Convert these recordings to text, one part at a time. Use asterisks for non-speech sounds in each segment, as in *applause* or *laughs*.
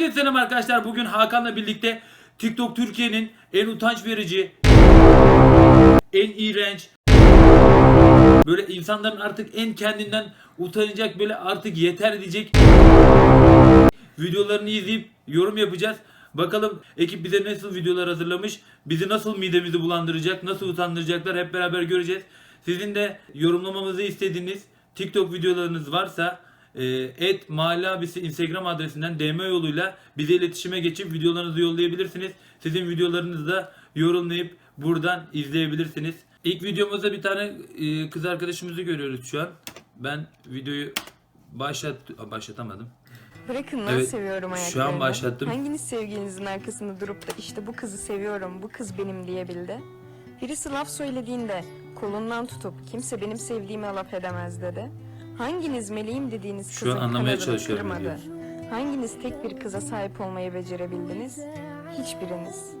Herkese selam arkadaşlar. Bugün Hakan'la birlikte TikTok Türkiye'nin en utanç verici, en iğrenç, böyle insanların artık en kendinden utanacak böyle artık yeter diyecek videolarını izleyip yorum yapacağız. Bakalım ekip bize nasıl videolar hazırlamış, bizi nasıl midemizi bulandıracak, nasıl utandıracaklar hep beraber göreceğiz. Sizin de yorumlamamızı istediğiniz TikTok videolarınız varsa et mahalle abisi Instagram adresinden DM yoluyla bize iletişime geçip videolarınızı yollayabilirsiniz. Sizin videolarınızı da yorumlayıp buradan izleyebilirsiniz. İlk videomuzda bir tane e, kız arkadaşımızı görüyoruz şu an. Ben videoyu başlat başlatamadım. Bırakın nasıl Evet, seviyorum şu an başlattım. Hanginiz sevgilinizin arkasında durup da işte bu kızı seviyorum, bu kız benim diyebildi? Birisi laf söylediğinde kolundan tutup kimse benim sevdiğime laf edemez dedi. Hanginiz meleğim dediğiniz Şu kızın an anlamaya kanadını çalışıyorum kırmadı? videoyu. Hanginiz tek bir kıza sahip olmayı becerebildiniz? Hiçbiriniz.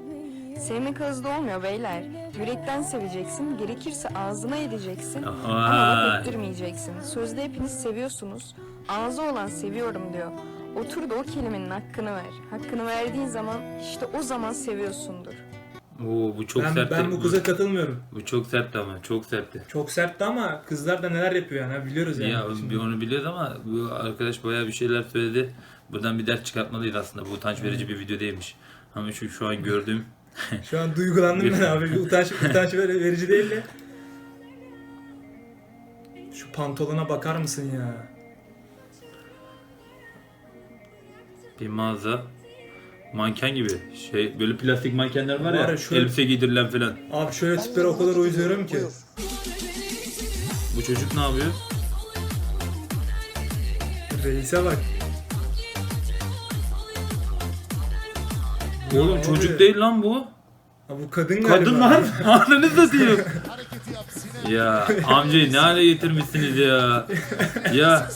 Sevmek hızlı olmuyor beyler. Yürekten seveceksin, gerekirse ağzına edeceksin. Ama Aha. laf ettirmeyeceksin. Sözde hepiniz seviyorsunuz. Ağzı olan seviyorum diyor. Otur da o kelimenin hakkını ver. Hakkını verdiğin zaman işte o zaman seviyorsundur. Oo bu çok ben, sertti. ben bu kıza katılmıyorum. Bu çok sertti ama çok sertti. Çok sertti ama kızlar da neler yapıyor yani biliyoruz yani. Ya Şimdi- bir onu biliyoruz ama bu arkadaş bayağı bir şeyler söyledi. Buradan bir ders çıkartmalıyız aslında. Bu utanç verici bir video değilmiş. Ama şu şu an gördüğüm *laughs* Şu an duygulandım ben abi. Utanç, *laughs* utanç ver- verici değil de. Şu pantolona bakar mısın ya? bir mağaza manken gibi şey böyle plastik mankenler var ya, Var ya, şöyle- elbise giydirilen falan. Abi şöyle tiplere o kadar uyduruyorum ki. Bu çocuk ne yapıyor? Reise bak. Oğlum Ne çocuk değil lan bu. Ha, bu kadın galiba. Kadın lan. *laughs* *laughs* Ananı satayım. ya amcayı ne hale getirmişsiniz ya. Ya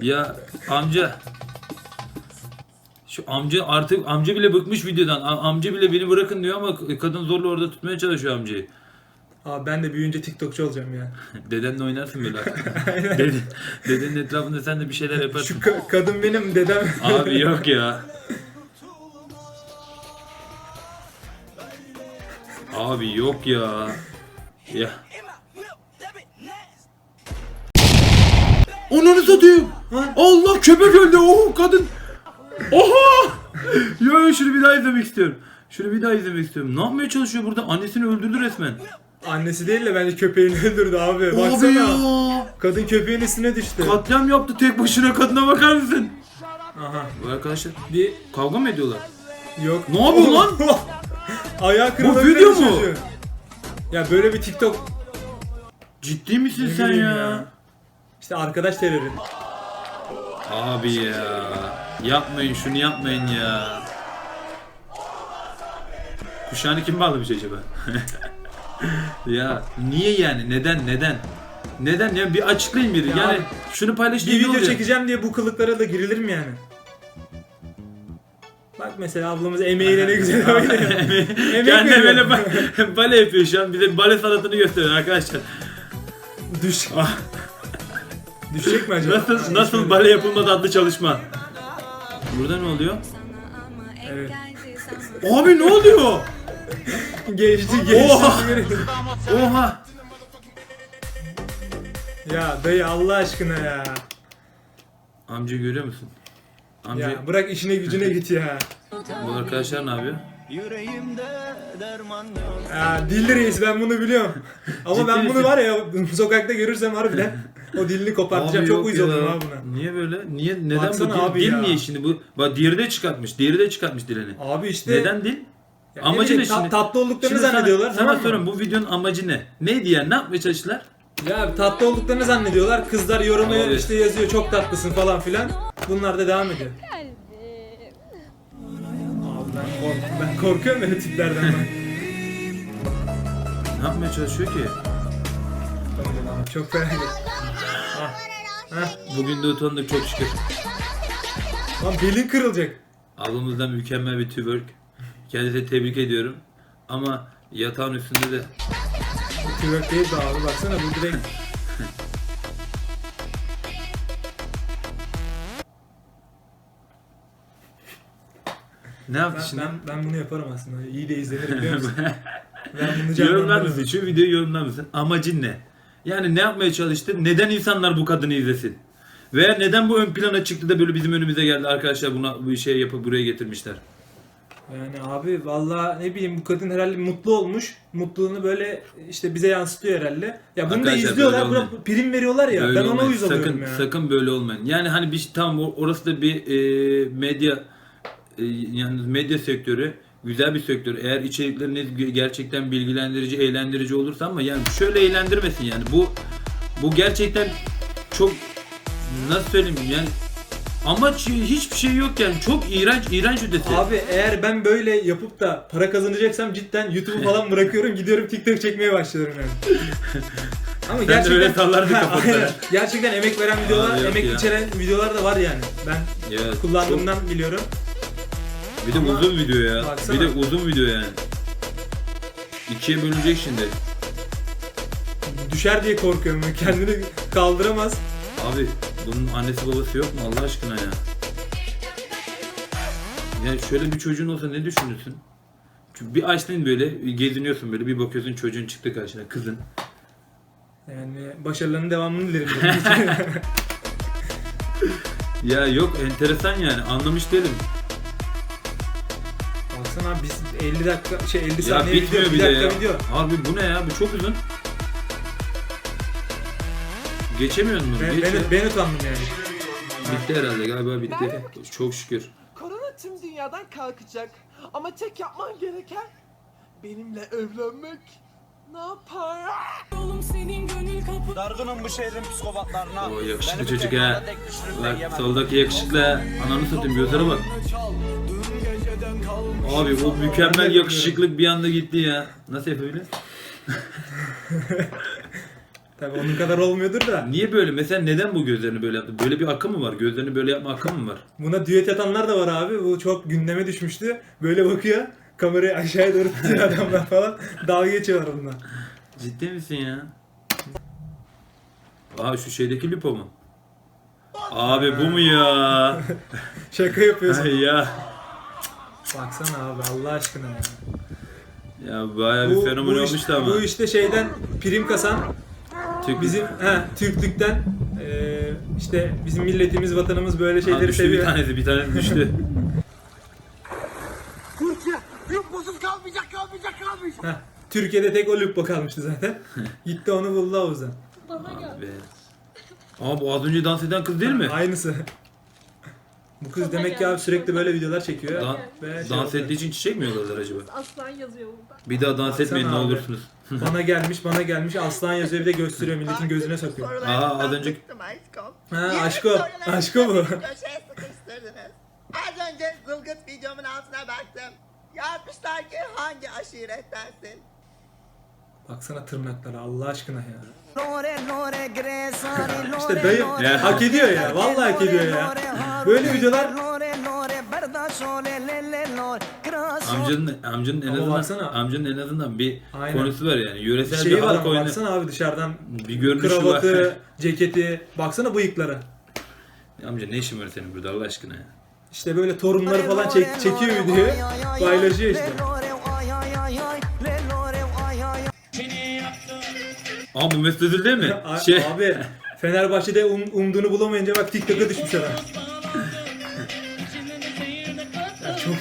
ya amca. Şu amca artık amca bile bıkmış videodan. A- amca bile beni bırakın diyor ama kadın zorla orada tutmaya çalışıyor amcayı. Abi ben de büyüyünce TikTokçu olacağım ya. *laughs* Dedenle oynarsın böyle. *laughs* Dede, dedenin etrafında sen de bir şeyler Şu yaparsın. ka- kadın benim dedem. Abi *laughs* yok ya. Abi yok ya. Ya. Onunu satayım. Allah köpek öldü. Oh kadın. Oha. Ya şunu bir daha izlemek istiyorum. Şunu bir daha izlemek istiyorum. Ne yapmaya çalışıyor burada? Annesini öldürdü resmen. Annesi değil de bence köpeğini *laughs* öldürdü abi. Abi Baksana. ya. Kadın köpeğin üstüne düştü. Katliam yaptı tek başına kadına bakar mısın? Aha. Bu arkadaşlar Bir kavga mı ediyorlar? yok. Ne yapıyor lan? *laughs* Ayağı kırıldı. video mu? Ya böyle bir TikTok Ciddi misin Ne sen bileyim ya? ya. işte arkadaş terörü. Abi ya. Yapmayın şunu yapmayın ya. Kuşağını kim bağlamış acaba? *laughs* ya niye yani? Neden? Neden? Neden ya? Bir açıklayın biri. Ya yani şunu paylaş Bir video çekeceğim diye bu kılıklara da girilir mi yani? Bak mesela ablamız emeğiyle ne güzel oynuyor. *laughs* Emek Kendi veriyor. böyle ba- *laughs* bale yapıyor şu an. Bize bale sanatını gösteriyor arkadaşlar. Düş. Düşecek mi acaba? Nasıl nasıl bale yapılmadı adlı çalışma. Burada ne oluyor? Evet. Abi ne oluyor? Geçti geçti. Oha! Oha. ya dayı Allah aşkına ya. Amca görüyor musun? Amca Ya bırak işine gücüne *laughs* git ya. bu arkadaşlar ne yapıyor? Yüreğimde derman yok. Ya dilli reis ben bunu biliyorum. Ama Ciddi ben bunu misin? var ya sokakta görürsem harbiden *laughs* o dilini kopartacağım. Abi Çok yok uyuz ya. oldum ha buna. Niye böyle? Niye neden Baksana bu dil, abi dil ya. niye şimdi bu? Bak diğeri de çıkartmış. Diğeri de çıkartmış dilini. Abi işte Neden dil? ya Amacı bileyim, ne şimdi? tatlı olduklarını Şimdi sana- zannediyorlar. Sana, tamam mı? soruyorum bu videonun amacı ne? Neydi yani? Ne yapmaya çalıştılar? Ya tatlı olduklarını zannediyorlar. Kızlar yoruma Abi. işte yazıyor çok tatlısın falan filan. Bunlar da devam ediyor. Abi ben, kork ben korkuyorum böyle tiplerden ben. Ne yapmaya çalışıyor ki? Abi çok fena. Ah. Hah. Bugün de utandık çok şükür. Lan belin kırılacak. Ablamızdan mükemmel bir twerk. Kendisini tebrik ediyorum. Ama yatağın üstünde de Twerk değil be abi baksana bu direkt. Ne yaptı şimdi? ben, ben bunu yaparım aslında. İyi de izlenir biliyor *laughs* musun? ben bunu Yorumlar canlandırırım. mısın? Şu videoyu yorumlar mısın? Amacın ne? Yani ne yapmaya çalıştı? Neden insanlar bu kadını izlesin? Veya neden bu ön plana çıktı da böyle bizim önümüze geldi arkadaşlar buna bu şey yapıp buraya getirmişler. Yani abi valla ne bileyim bu kadın herhalde mutlu olmuş. Mutluluğunu böyle işte bize yansıtıyor herhalde. Ya bunu da Arkadaşlar izliyorlar. böyle Buna prim veriyorlar ya. Böyle ben ona olmayın. uyuz oluyorum sakın, ya. Sakın böyle olmayın. Yani hani bir tamam o- orası da bir e, medya e, yani medya sektörü güzel bir sektör. Eğer içerikleriniz ge- gerçekten bilgilendirici, eğlendirici olursa ama yani şöyle eğlendirmesin yani. Bu bu gerçekten çok nasıl söyleyeyim yani amaç hiçbir şey yok yani. Çok iğrenç, iğrenç ötesi. Abi eğer ben böyle yapıp da para kazanacaksam cidden YouTube'u falan *laughs* bırakıyorum gidiyorum TikTok çekmeye başlıyorum yani. *laughs* Ama Sen de öyle sallardın. *laughs* Gerçekten emek veren videolar, yok emek ya. içeren videolar da var yani. Ben Ya, kullandığımdan biliyorum. Bir de uzun video ya. baksana. Bir de uzun video yani. İkiye bölünecek şimdi. Düşer diye korkuyorum. Kendini kaldıramaz. Abi bunun annesi babası yok mu Allah aşkına ya? Yani şöyle bir çocuğun olsa ne düşünürsün? Çünkü bir açtın böyle geziniyorsun böyle bir bakıyorsun çocuğun çıktı karşına kızın. Yani başarılarının devamını dilerim. *laughs* Ya yok enteresan yani anlamış değilim. Baksana biz 50 dakika şey 50 Ya saniye video, bitmiyor bir bir de dakika ya. video. Abi bu ne ya bu çok uzun. Geçemiyor mu? Ben, Geç ben, ya. ben utandım yani. Bitti herhalde galiba bitti. Çok şükür. Korona tüm dünyadan kalkacak. Ama tek yapman gereken benimle evlenmek. Ne yapar? Oğlum senin gönül kapı Dargınım bu şehrin psikopatlarına. O yakışıklı Beni bir çocuk ha. tek Bak yemem. soldaki yakışıklı ananı satayım gözlere bak. Abi o mükemmel yakışıklık bir anda gitti ya. Nasıl yapabilir? *laughs* Tabii onun kadar olmuyordur da. Niye böyle? Mesela neden bu gözlerini böyle yaptı? Böyle bir akım mı var? Gözlerini böyle yapma akım mı var? Buna düet yatanlar da var abi. Bu çok gündeme düşmüştü. Böyle bakıyor. Kamerayı aşağıya doğru tutuyor adamlar falan. Dalga geçiyorlar bununla. Ciddi misin ya? Aa şu şeydeki lipo mu? Abi bu mu ya? *laughs* Şaka yapıyorsun. Ya. Baksana abi Allah aşkına ya. Ya bayağı bir fenomen bu iş- olmuştu ama. Bu işte şeyden prim kasan Türk- bizim he, Türklükten eee, işte bizim milletimiz vatanımız böyle Ha, şeyleri düştü bir seviyor. tanesi, bir tanesi düştü. *laughs* Heh, Türkiye'de tek o lupa kalmıştı zaten. *laughs* Gitti onu buldu havuzdan. Abi. Aa bu az önce dans eden kız değil mi? Aynısı. Bu kız demek ki abi sürekli böyle videolar çekiyor. Dan- Ve şey dans ettiği için çiçek mi yollarlar acaba? aslan yazıyor burada. Bir daha dans Baksana etmeyin ne abi. olursunuz. *laughs* Bana gelmiş bana gelmiş aslan yazıyor bir de gösteriyor milletin gözüne sokuyor. Aa az önce Ha aşko. Aşko bu. Köşeye sıkıştırdınız. Az önce zılgıt videomun altına baktım. Yazmışlar ki hangi aşirettensin? Baksana tırnaklara Allah aşkına ya. İşte Ya. hak ediyor ya. Vallahi hak ediyor ya. Böyle videolar amcanın amcanın en Ama azından baksana. amcanın en azından bir Aynen. konusu var yani. Yöresel şeyi bir var halk ama oyunu. baksana abi dışarıdan Bir görünüşü var. kravatı, *laughs* ceketi, baksana bıyıklara. Amca ne işin var senin burada Allah aşkına ya? İşte böyle torunları falan çek, çekiyor videoyu. Paylaşıyor işte. Aa bu Mesut Özil değil mi? A- Şey, Abi Fenerbahçe'de um, umduğunu bulamayınca bak TikTok'a düşmüş adam.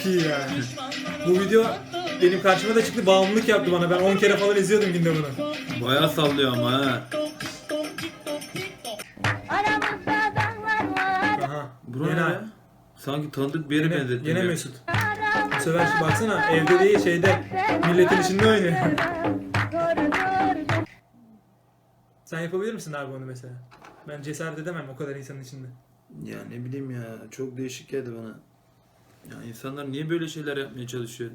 İyi ya. Bu video benim karşıma da çıktı bağımlılık yaptı bana. Ben 10 kere falan izliyordum günde bunu. bayağı sallıyor ama ha. Aramızda dağlar var. Aha. Bu ne Yine, ya? Sanki tanıdık bir yere yine, benzettim. yine ya. Mesut. Bu sefer şu baksana evde değil şeyde milletin içinde oynuyor. Doğru doğru. Sen yapabilir misin abi onu mesela? Ben cesaret edemem o kadar insanın içinde. Ya ne bileyim ya çok değişik geldi bana. Ya insanlar niye böyle şeyler yapmaya çalışıyor?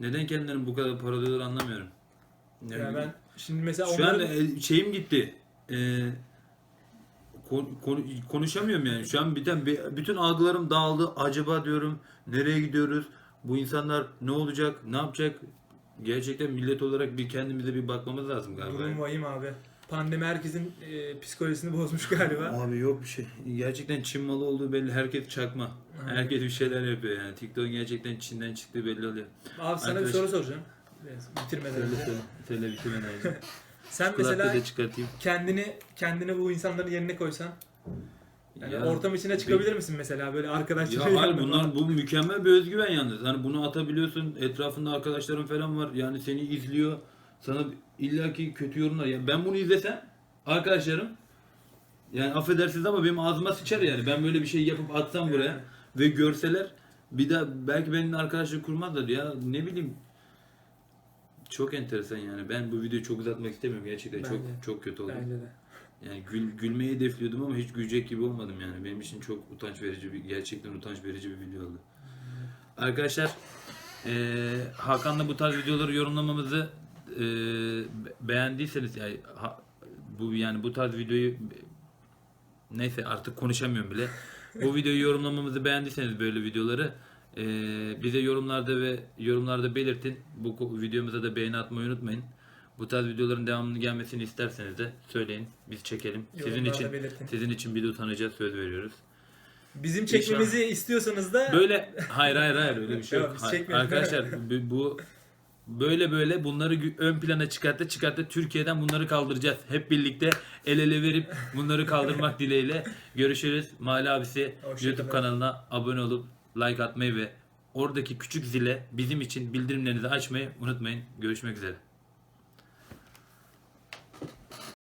Neden kendilerini bu kadar paralıyorlar anlamıyorum. Ne Ya bileyim. ben şimdi mesela Şu onları... an e, şeyim gitti. Ee, kon- kon- konuşamıyorum yani. Şu an biten bütün algılarım dağıldı. Acaba diyorum nereye gidiyoruz? Bu insanlar ne olacak? Ne yapacak? Gerçekten millet olarak bir kendimize bir bakmamız lazım galiba. Durum vahim abi. Pandemi herkesin e, psikolojisini bozmuş galiba. Abi yok bir şey. Gerçekten Çin malı olduğu belli. Herkes çakma. Herkes bir şeyler yapıyor yani. TikTok gerçekten Çin'den çıktığı belli oluyor. Abi sana Arkadaş- bir soru soracağım. Bitirmeden önce. söyle. Söyle bitirmeden önce. *laughs* Sen mesela kendini kendini bu insanların yerine koysan yani Ya, ortam içine çıkabilir misin mesela böyle arkadaşlar Ya hayır bunlar bu mükemmel bir özgüven yalnız. Hani bunu atabiliyorsun. Etrafında arkadaşların falan var. Yani seni izliyor. Sana illaki kötü yorumlar. Ya ben bunu izlesem arkadaşlarım yani affedersiniz ama benim ağzıma sıçar yani. Ben böyle bir şey yapıp atsam buraya ve görseler bir daha belki benimle arkadaşlık kurmazlar ya ne bileyim çok enteresan yani. Ben bu videoyu çok uzatmak istemiyorum gerçekten. Ben çok çok kötü oldu. Bence de. Yani gül, gülmeyi hedefliyordum ama hiç gülecek gibi olmadım yani. Benim için çok utanç verici bir, gerçekten utanç verici bir video oldu. Arkadaşlar eee Hakan'la bu tarz videoları yorumlamamızı be- beğendiyseniz yani ha- bu yani bu tarz videoyu neyse artık konuşamıyorum bile. Bu videoyu yorumlamamızı beğendiyseniz böyle videoları eee, bize yorumlarda ve yorumlarda belirtin. Bu videomuza da beğeni atmayı unutmayın. Bu tarz videoların devamını gelmesini isterseniz de söyleyin. Biz çekelim. Sizin için belirtin. sizin için bir de utanacağız söz veriyoruz. Bizim çekmemizi istiyorsanız da Böyle hayır hayır hayır öyle bir şey *laughs* Yok, çekmiyoruz. Arkadaşlar bu, bu böyle böyle bunları ön plana çıkarttı çıkarttı Türkiye'den bunları kaldıracağız. Hep birlikte el ele verip bunları kaldırmak dileğiyle görüşürüz. Mahalle abisi Hoşça YouTube kanalına abone olup like atmayı ve oradaki küçük zile bizim için bildirimlerinizi açmayı unutmayın. Görüşmek üzere.